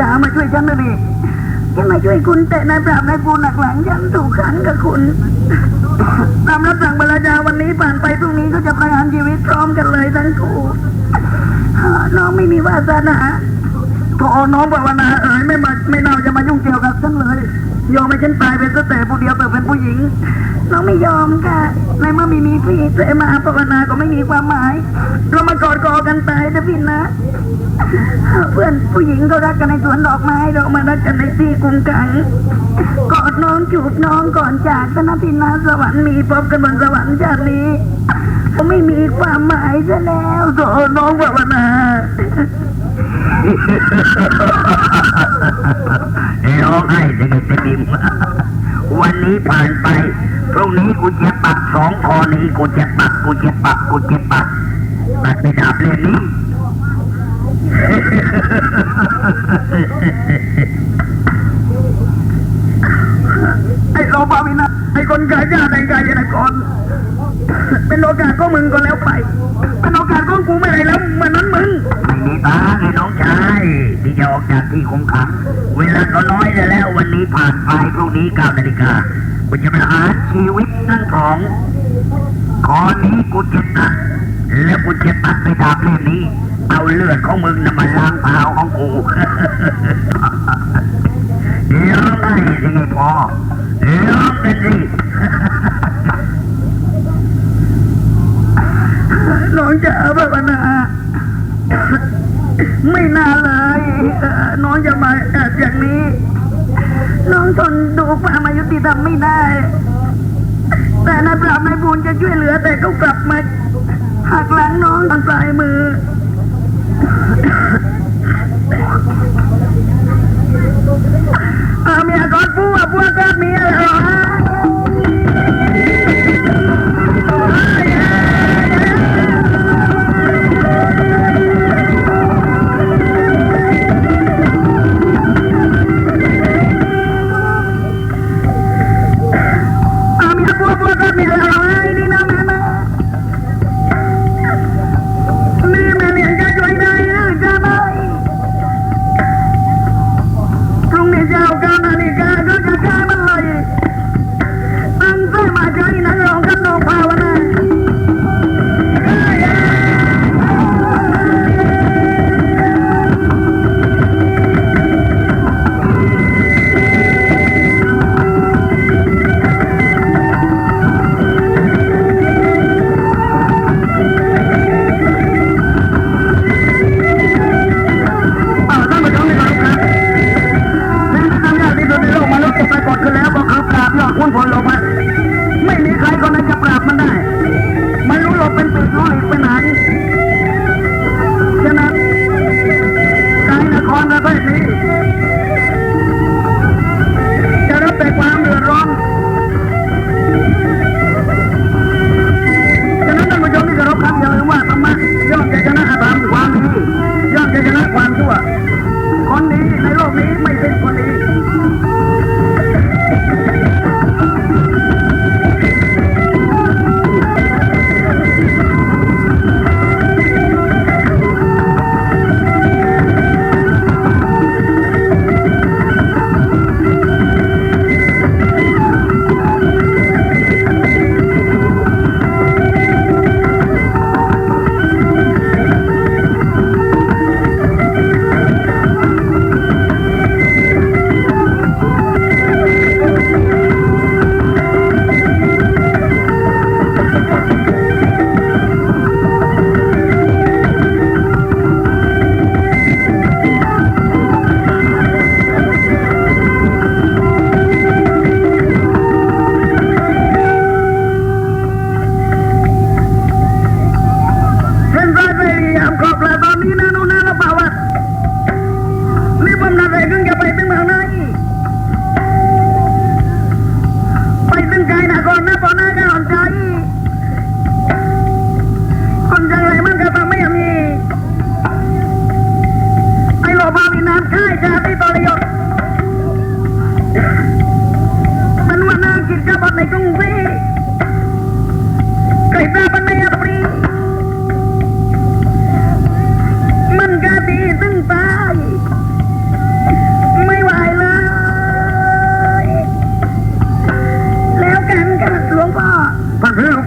จ๋ามาช่วยฉันหน่อยดิฉันมาช่วยคุณแต่นายปราบนายกูหนักหลังฉันถูกขังกับคุณตามรับสั่งบรรจาวันนี้ผ่านไปพรุ่งนี้ก็จะประหารชีวิตพร้อมกันเลยทั้งคู่น้องไม่มีวาสนา โถน้องภาวนาเอ๋ยไม่มาไม่น่าจะมายุ่งเกี่ยวกับฉันเลยยอมให้ฉันตายเป็นสแต่ผู้เดียวแต่เป็นผู้หญิง น้องไม่ยอมค่ะในเมื่อม่มีพี่เสมาภาวนาก็ไม่มีความหมาย เรามากอดกอกันตายนะพี่นะ เพื่อนผู้หญิงเขารักกันในสวนดอกไม้เรามารักกันในที่กุมกังกอดน้องจูบน้องก่อนจากกันนะพี่นะสวรรค์มีพบกันบนสวรรค์ชาตินี้ไม่มีความหมายซะแล้วโถน้องภาวนา ร้องไห้จะได้จะดิมวันนี้ผ่านไป พรุ่งนี้กูจะปักสองคอนี้กูจะปักกูจะปักกูจะปักปักไปดาบเล่มนี้ไอ้โลบาวินะไอ้คนขายยาแต่งกายยานกรเป็นโอกาสของมึงก็แล้วไปเป็นโอกาสของกูไม่ได้แล้วมันนั้นมึง ไม่มีทาไอ้น้องชายที่จะออกจากที่คุมขัง เวลาก็น้อยแล้ววันนี้ผ่านไปพรุ่งนี้เก้านาฬิกากูจะประหารชีวิตทั้งสองคอนี้กูจะตัดแล้วกูจะตัดไปดาบเล่มนี้ เอาเลือดของมึงน่ะมาล้างเท้าของกูร้องไห้สิไงพอร้องกันสิน้องจะภาวนา ไม่น่าเลยเอ่อน้องจะมาแอบอย่างนี้ น้องทนดูความอายุติธรรมไม่ได้ แต่นายปราบนายบุญจะช่วยเหลือ แต่ก็กลับมาหักหลังน้องทางปลายมืออาเมียก่อนพัวพัวก็เมียเหรอ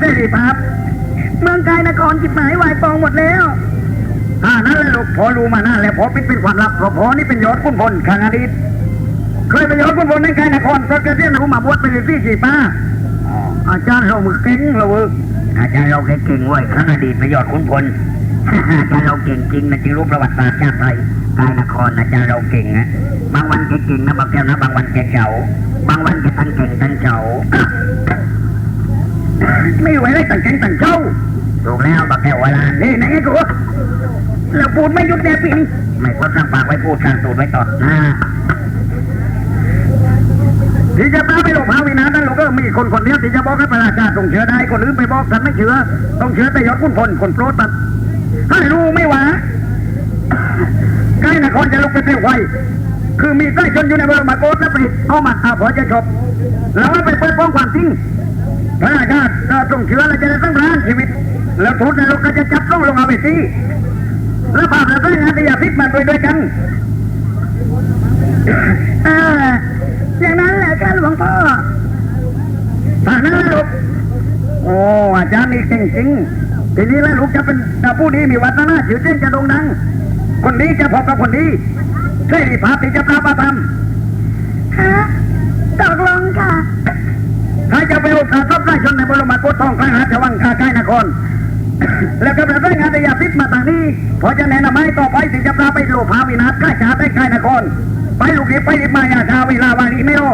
สิสิพับเมืองกายนครจิตหมายวายปองหมดแล้วอานั่นแหละลูกพอรู้มาหน้าแล้วพอปิดเป็นความลับพอพอนี่เป็นยอดคุณพลขังอดีตเคยไปยอดคุณพลในกายนครก็จะเรียนรู้มาบวชเป็นสิสิป้าอาจารย์เราเก่งเราเอออาจารย์เราเก่งเว้ยขังอดีตไปยอดคุณพลอาจารย์เราเก่งจริงนะจริงรู้ประวัติศาสตร์ชาติไทยกายนครอาจารย์เราเก่งนะบางวันแกเก่งนะบางแก้วนะบางวันแกเฉาบางวันแกทั้งเก่งทั้งเฉา ไม่ไหวเลยตั้งแกงตั้งเจ้าถูกแล้วบักแก้วเวลานี่ไหนไอ้กูเราพูดไม่หยุดแน่ปีนี้ไม่ควรตั้งปากไว้พูดทางตูดไว้ต่อน้าที่จะพาไปหลบพาวินานั่นลูกก็มีคนคนเดียวที่จะบอกให้ประชาชาติต้องเชื่อได้คนอื่นไปบอกกันไม่เชื่อต้องเชื่อแต่ยอดคุณพลคนโปรดตัดให้รู้ไม่หวาใกล้นครจะลุกไปเปลวไฟคือมีใกล้ชนอยู่ในบรมโกศแล้วไปเอามาอาพอจะจบแล้วไปเปิดโปงความจริง พระราชาก็ต้องเชื่อและจะได้ตั้งร้านชีวิต แล้วทุนนรกก็จะจับต้องลงเอาไปที่แล้วภาพแล้วก็งานที่อยาพิษมาด้วยด้วยกันเอออย่างนั้นแหละค่ะหลวงพ่อฐานะลูกโอ้อาจารย์นี่เก่งจริงทีนี้แล้วลูกจะเป็นผู้นี้มีวัฒนาชื่อเส้นจะโด่งดัง คนนี้จะพบกับคนนี้ใช่ภาพที่จะปราบประทฮะตกลงค่ะ โกศทองคลังหาชวังคาใกล้นคร แล้วก็ประสานงานในยาพิษมาทางนี้พอจะแนะนำให้ต่อไปถึงจะพาไปโลภาวินาศใกล้ชาได้ใกล้นคร ไปลูกนี้ไปรีบมาอย่าชาเวลาวานีไม่รอ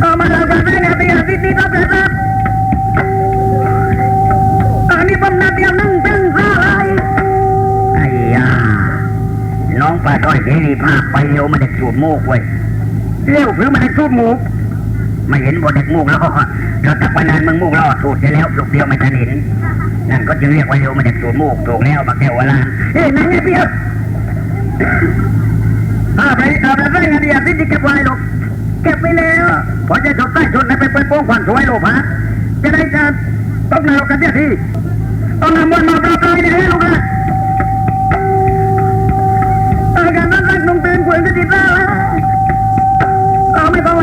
เอามาเราประสานงานในยาพิษนี้ต้องประสานอันนี้ผมนัดเดียวนั่งตึงซะเลยไอ้ยาน้องปลาต้อยเสรีภาพไปเร็วมาเด็กสูดมูกเว้ยเร็วหรือมาเด็กสูดมูก ไม่เห็นบนเด็กมูกแล้วเราตักไปนานมึงมูกรอดสูดไปแล้วลูกเดียวไม่ทันเห็นนั่นก็จะเรียกว่าเร็วมาจากสูดมูกถูกแล้วบักแก้วเวลาเฮ้ยนั่งไงเปียกอาไปอาไปได้ไงเดียที่เก็บไว้ลูกเก็บไว้แล้วพอจะจบใต้ชนให้ไปเปิดโป้งควันสวยโลภะจะได้จะต้องนรกกันเสียทีต้องนำมันมาปราบปรามให้ลูกนะอาการนั้นรักนุ่งตื่นควรจะติดแล้ว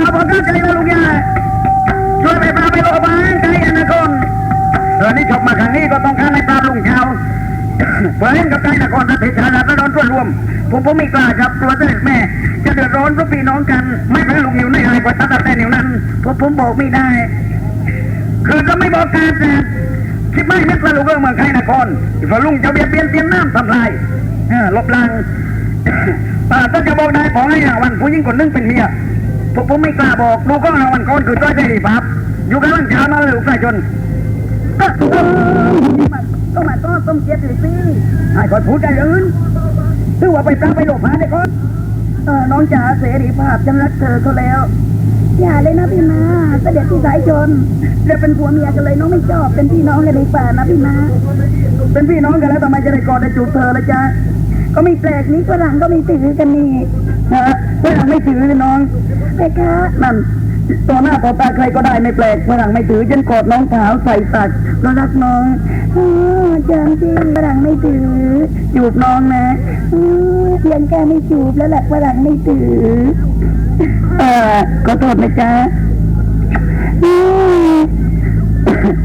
อาไม่ต้องลาบอกกันใจนะลุงยาช่วยไปพาไปโรงพยาบาลใจอนาคตเออนี่จบมาครั้งนี้ก็ต้องการให้ปราลุงชาวเพื่อเล่นกับใจนครประเทศชาติและร้อนตัวรวม ผมผมไม่กล้าครับตัวเสด็จแม่ จะเดือดร้อนเพราะพี่น้องกัน ไม่เป็นลุงอยู่ในอะไรก็ตัดแต่นิ้วนั้นผมผมบอกไม่ได้ คือก็ไม่บอกการแต่คิดไม่นึกว่าลุงเรื่องเมืองไทยนครฝ่าลุงจะเบียดเบียนเตรียมน้ำทำลายลบล้างป่าก็จะบอกได้ขอให้วันผู้หญิงคนนึงเป็นเมีย ผมผมไม่กล้าบอกดูก็รางวันก่อนคือต้อยใจดีปั๊บอยู่กันร่างชามาเลยลูกชายจนก็ต้องมาต้อนต้มเจ็ดหรือสิไอ้คนพูดใจอื่นถือว่าไปตั้งไปหลบหาได้ก่อนเออน้องจ๋าเสรีภาพฉันรักเธอเขาแล้ว อย่าเลยนะพี่นาเสด็จที่สายชนเราเป็นผัวเมียกันเลยน้องไม่ชอบเป็นพี่น้องกันดีกว่านะพี่นาเป็นพี่น้องกันแล้วทำไมจะได้กอดได้จูบเธอละจ๊ะก็มีแปลกนี้ฝรั่งก็มีถือกันนี่ ฮะฝรั่งไม่ถือน้องเพคะนั่นต่อหน้าต่อตาใครก็ได้ไม่แปลกฝรั่งไม่ถือฉันกอดน้องสาวใส่ตักแล้วรักน้องอ๋อเจิมจริงฝรั่งไม่ถือจูบน้องนะเพียงแค่ไม่จูบแล้วแหละฝรั่งไม่ถือเออขอโทษนะจ๊ะ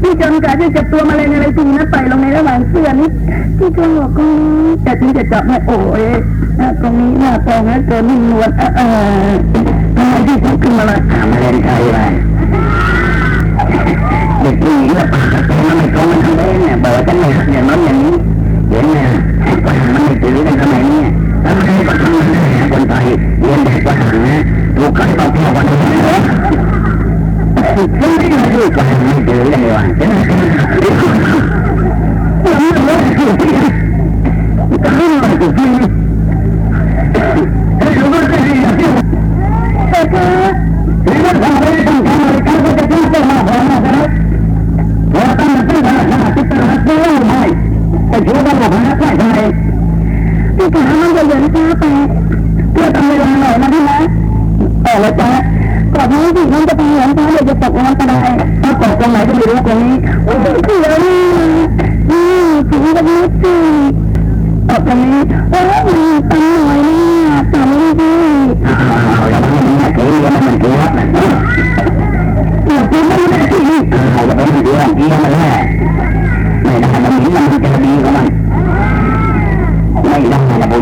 พี่จนกาจะจับตัวมาเลยอะไรทีนะไปลงในระหว่างเสื้อนี่ที่เธอบอกก็แต่ถึงจะจับไม่โอ้ย ตรงนี้หน้าตรงนั้นเกินนิ่งนวลเออทำไมที่ผมขึ้นมาละอ่ามาเล่นใครไปเด็กผู้หญิงละปากกระโตมันไม่ตรงกันทั้งเนเนี่ยบอกว่าฉันไม่หักอย่างนั้นอย่างนี้เห็นไหมว่าหันมันไม่ถือกันทำไมเนี่ยแล้วไม่ได้ก็ทำมันได้คนไทยเรียนเด็กว่าหันะลูกใครต้องเที่ยววันนี้นะไม่ได้ลูกว่าหันไม่ถือเลยว่ะฉันไม่ได้มไม่รู้สึกที่จะขึ้นมาถึง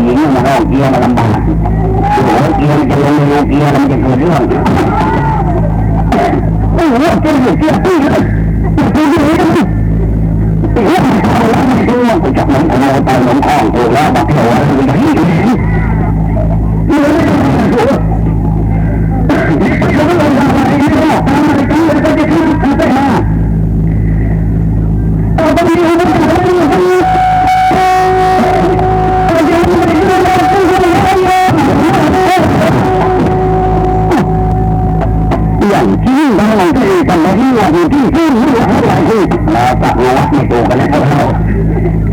ร้องเกียร์มันลำบากโอ้เกียร์มันจะลงในเกียร์มันจะเกิดเรื่องโอ้โหเกียร์เกียร์พี่เลยเกียร์เกียร์เกียร์เกียร์กูจับมันเอาไปหลงคลองกูแล้วบอกเที่ยวอะไรอย่างนี้อย่าง กันแล้วที่ว่ที่ที่ที่ที่อะไรที่เราตักวัดไม่ถูกกันแล้วเรา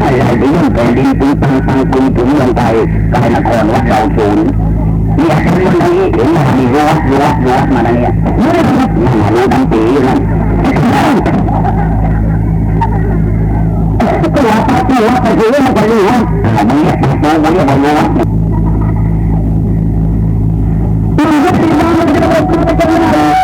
อะไรไปยื่นแผ่นดินปีตังตังปีถึงลงไปกายนครวัดเราศูนย์เนี่ยเรื่องนี้เห็นมามีรั้วรั้วรั้วมาเนี่ยนี่มารู้ทั้งปีอยู่นั่นตัวตัวไปเรื่องไปรู้ว่ามันเนี่ยวมันเนี่ยมันรู้ว่ามันก็ปีนั้นมันจะเป็นตัวเป็นอะไรวัน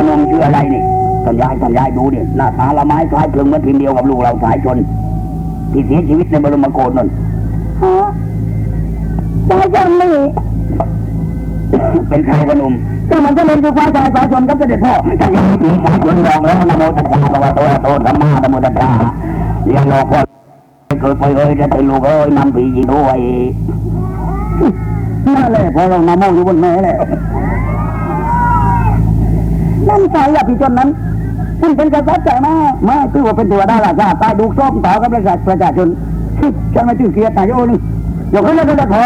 คนนึงชื่ออะไรนี่สัญญาสัญญาดูดิหน้าตาละไม้คล้ายคลึงเหมือนทีมเดียวกับลูกเราสายชน ที่เสียชีวิตในบรมโกศนั่นฮะสายจันนี่เป็นใครวะหนุ่มก็มันก็เป็นคือฟ้าสายสายชนกับเสด็จพ่อถ้ายังไม่มีสายชนรองแล้วนะโมตัสสะภะคะวะโตอะระหะโตสัมมาสัมพุทธัสสะเรียนรอก่อนเคยไปเอ้ยจะไปลูกเอ้ยนำผียิงด้วยนั่นแหละพอเรานำโมอยู่บนแม่แหละ นั่นใจอะพี่จนนั้นคุณเป็นกษัตริย์ใจมากไม่คือว่าเป็นตัวได้ราชาตายดูส้มต่อกับประชาประชาชนฉันไม่ถือเกียรตินายโยนี่ยกขึ้นแล้วจะพอ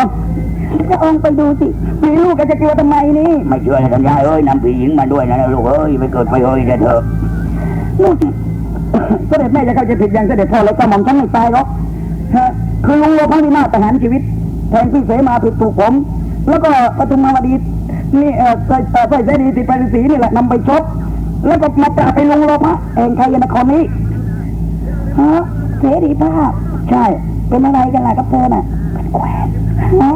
จะองไปดูสิมีลูกก็จะกลัวทำไมนี่ ไม่เชื่อสัญญาเอ้ยนำผีหญิงมาด้วยนะลูกเอ้ยไปเกิดไปเอ้ยเดี๋ยวเถอะลูกเสด็จแม่จะเข้าใจผิดอย่างเสด็จพ่อแล้วก็หม่อมฉันไม่ตายหรอกฮะคือลุงโลพังที่มาประหารชีวิต แทนพี่เสมาผิดถูกผม แล้วก็ปทุมมาวดี นี่เออไฟเอ่ไฟเสรีติดไปสีนี่แหละนำไปชดแล้วก็มาปราไปลงโลพะเองใครยนครนี้ฮะเสรีภาพ ใช่ เป็นอะไรกันล่ะกับเธอน่ะเป็นแควนฮะ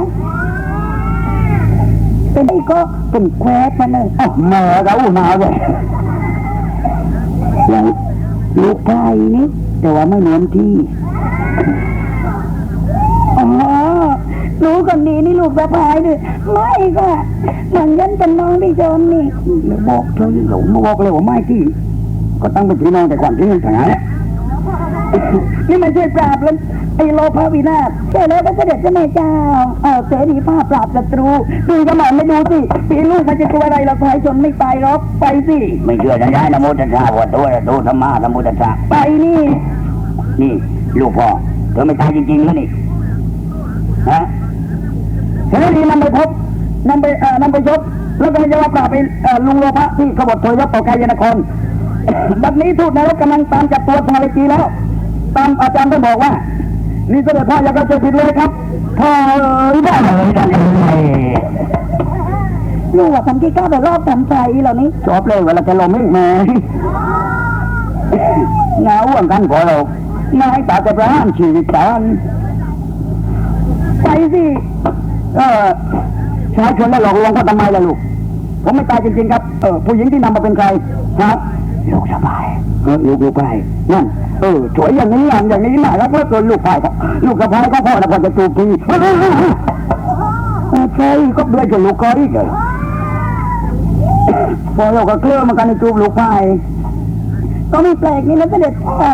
เป็นอ้ก็เป็นแควมาเลยอ๋อแม่เราหนาวเว้ยอย่างลูกไก่นี่แต่ว่าไม่เหมือนที่ อ๋อลูกคนนี้นี่ลู กสะพายด้วยไม่ค่ะเหมือนยันเป็นน้องพี่โจนนี่บอกเธอหลงมาบอกเลยว่าไม่ที่ก็ตั้งเป็นพี่น้องแต่ก่อนที่มันแต่งงานเนี่ยนี่มันช่วยปราบแล้วไอ้โลภาวินาศใช่แล้วก็เสด็จเจ้าแม่เจ้าเออเสรีภาพปราบศัตรูดูกระหม่อมไม่ดูสิพี่ลูกมันจะตัวอะไรเราพายชนไม่ไปหรอกไปสิไม่เชื่อสัญญานะโมตัสสะภะคะวะโตอะระหะโตสัมมาสัมพุทธัสสะไปนี่ นี่ ลูกพ่อเธอไม่ตายจริงๆแล้วนี่ฮะ เสรีนำไปพบนำไปเอ่อนำไปชกแล้วก็จะว่าปราบไปเอ่อลุงโลภะที่ขบฏทรยศต่อกายนครบัดนี้ทูตนรกกำลังตามจับตัวทาริกีแล้ว ตามอาจารย์ท่านบอกว่า นี่เสด็จพ่ออย่าเข้าใจผิดเลยครับพ่อเอ๋ยพ่อเอ้ยนั่นเองไงลูกว่าทำที่ก้าวไปรอบทำใจเหล่านี้ชอบเลยเวลาจะลมไม่แม่เงาเหมือนกันพอเรานายตาจะประหารชีวิตตานไปสิ เออชายชนแล้วหลอกลวงเขาทำไมล่ะลูก ผมไม่ตายจริงๆครับ เออผู้หญิงที่นำมาเป็นใครฮะลูกสบายเออลูกลูกไปนั่น เออสวยอย่างนี้อย่างอย่างนี้น่ารักเหลือเกินลูกชายครับลูกสะพ้ายก็พ่อนะพ่อจะจูบทีใช่ก็เบื่อจะลูกก็อีกเลยพอเราก็เกลือมันกันในจูบลูกไปก็ไม่แปลกนี่นะเสด็จพ่อ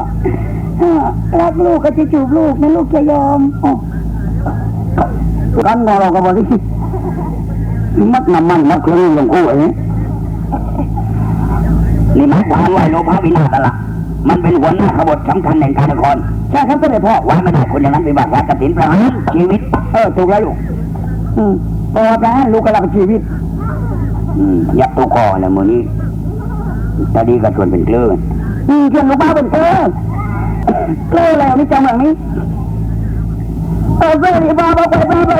รักลูกก็จะจูบลูกนะลูกจะยอมอ๋อ กันของเราก็บอกที่มัดน้ำมันมัดเครื่องลงคู่ไอ้นี่นี่มันวางไว้โลภะวินาศละมันเป็นหัวหน้าขบวนสำคัญแห่งการนครใช่ครับเสด็จพ่อไว้ไม่ได้คนอย่างนั้นเป็นบาดรักกับสินประหารชีวิต เออถูกแล้วลูกอืมพอแล้ลูกกำลังชีวิต อืมยักตัวคอเนี่ยมือนี้ตาดีก็ชวนเป็นเกลืออืมเขียนลูกบ้าเป็นเกลือเกลือแล้วนี่จังหวะนี้ เอาเสื้อดีบ้าเอาไปบ้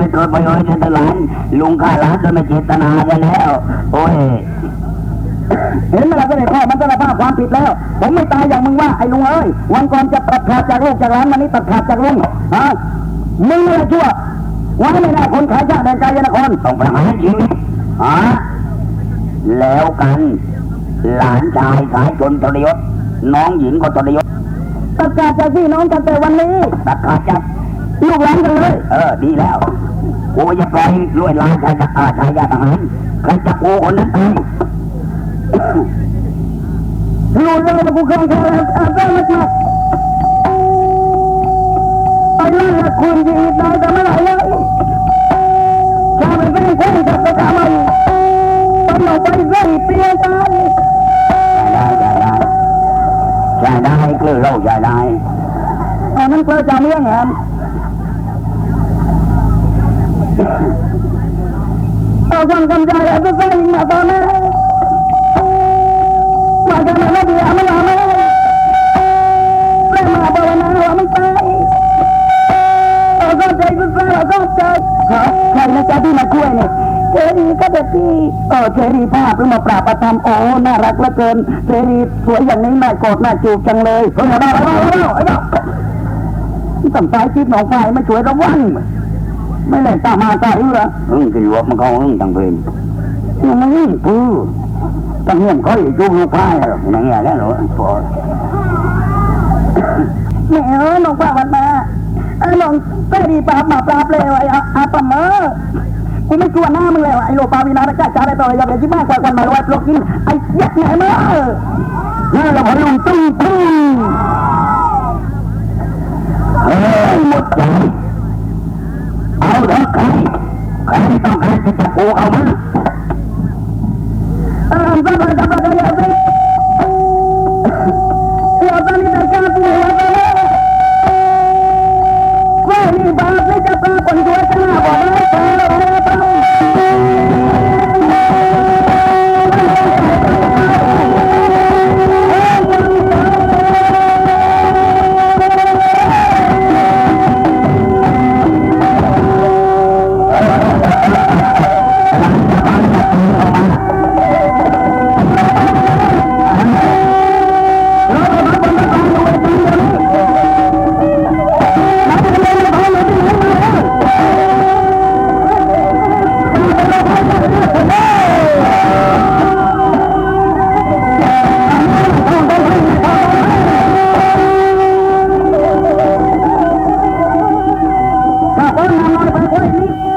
เลยไปเกิดไปเลยในตลาดลุงฆ่าร้านโดยไม่เจตนาได้แล้ว โอ้ยเห็นไหมล่ะเสด็จพ่อมันสารภาพความผิดแล้ว ผมไม่ตายอย่างมึงว่าไอ้ลุงเอ้ยวันก่อนจะตัดขาดจากลูกจากหลานวันนี้ตัดขาดจากลุงฮะมึงไม่ได้ชั่วไว้ไม่ได้คนขายชาติแดนไกลนครต้องประหารชีวิตฮะแล้วกัน หลานชายขายจนทรยศน้องหญิงก็ทรยศตัดขาดจากพี่น้องกันแต่วันนี้ตัดขาดจากลูกหลานกันเลย เออ ดีแล้ว กูจะปล่อยลวยลานชายอาชายาทหารใครจะกูคนนั้นตายลูกเราตะกูเคยแค่อาเจ้ามาจับไปไล่ละคุณชีวิตเราจะไม่ไหลเลยชาเป็นแฟนกับกระทำมันต้องเอาไปเส้นเปลี่ยนกันได้ได้ได้ใช่ได้เกลือเราใช่ได้อันนั้นเพื่อจะเลี้ยงแหมเอา ความกำใจเอาไปใส่มาตอนนั้นมาจากนั้นแล้วเดี๋ยวไม่เอาไม่ไม่มาภาวนาว่าไม่ตายเอาก็ใจสุดท้ายเอาก็ใจใครนะจ๊ะที่มาช่วยเนี่ยเจรีก็เด็ดที่เออเจรีภาพมาปราบประทำโอ้น่ารักเหลือเกินเจรีสวยอย่างนี้แม่กอดแม่จูบจังเลยเฮ้ยเอาเอาเอาเอาเอาตั้งใจคิดหนองไฟไม่ช่วยระวังไม่เล่นตามาตาอยู่ละอึ้งคือว่ามันเขาอึ้งตั้งเพลงยั งไม่ยิ่งปื้อตั้งเงี้ยเขาอยู่จูบลูกพายหรอกอย่างเงี้ยแล้วหรอพอแม่เออน้องป้าวันมาไอ้น้องเตดีปราบมาปราบเลยไอ้อาปะเมอกูไม่กลัวหน้ามึงเลยวะไอ้โลปาวินาตะกาจ่าได้ต่ออย่าไปที่บ้านกว่ากันมาลอยปลกินไอ้ยักษ์ไหนเมื่อนี่เราพลุงตุ้งตุ้งเฮ้ยหมดใจเอาเถอะใครใครต้องการจะจับกูเอามา เ ನಾನು